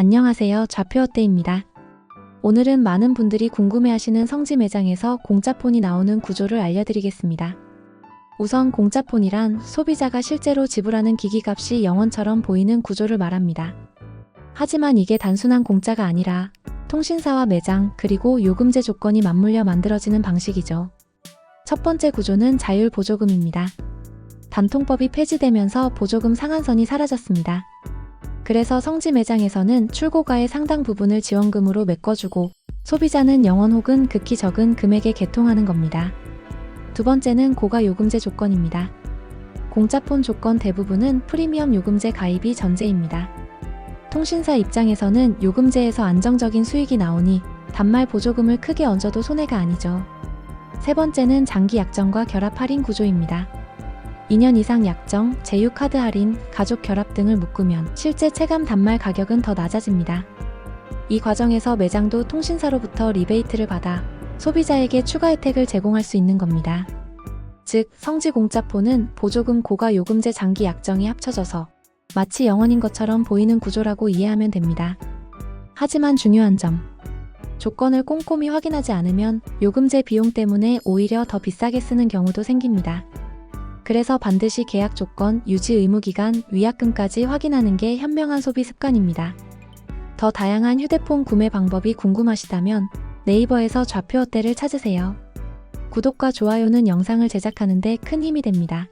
안녕하세요. 좌표어때입니다. 오늘은 많은 분들이 궁금해하시는 성지 매장에서 공짜폰이 나오는 구조를 알려드리겠습니다. 우선 공짜폰이란 소비자가 실제로 지불하는 기기값이 0원처럼 보이는 구조를 말합니다. 하지만 이게 단순한 공짜가 아니라 통신사와 매장 그리고 요금제 조건이 맞물려 만들어지는 방식이죠. 첫 번째 구조는 자율 보조금입니다. 단통법이 폐지되면서 보조금 상한선이 사라졌습니다. 그래서 성지 매장에서는 출고가의 상당 부분을 지원금으로 메꿔주고 소비자는 0원 혹은 극히 적은 금액에 개통하는 겁니다. 두 번째는 고가 요금제 조건입니다. 공짜폰 조건 대부분은 프리미엄 요금제 가입이 전제입니다. 통신사 입장에서는 요금제에서 안정적인 수익이 나오니 단말 보조금을 크게 얹어도 손해가 아니죠. 세 번째는 장기 약정과 결합 할인 구조입니다. 2년 이상 약정, 제휴 카드 할인, 가족 결합 등을 묶으면 실제 체감 단말 가격은 더 낮아집니다. 이 과정에서 매장도 통신사로부터 리베이트를 받아 소비자에게 추가 혜택을 제공할 수 있는 겁니다. 즉, 성지 공짜폰은 보조금 고가 요금제 장기 약정이 합쳐져서 마치 영원인 것처럼 보이는 구조라고 이해하면 됩니다. 하지만 중요한 점. 조건을 꼼꼼히 확인하지 않으면 요금제 비용 때문에 오히려 더 비싸게 쓰는 경우도 생깁니다. 그래서 반드시 계약 조건, 유지 의무 기간, 위약금까지 확인하는 게 현명한 소비 습관입니다. 더 다양한 휴대폰 구매 방법이 궁금하시다면 네이버에서 좌표 어때를 찾으세요. 구독과 좋아요는 영상을 제작하는데 큰 힘이 됩니다.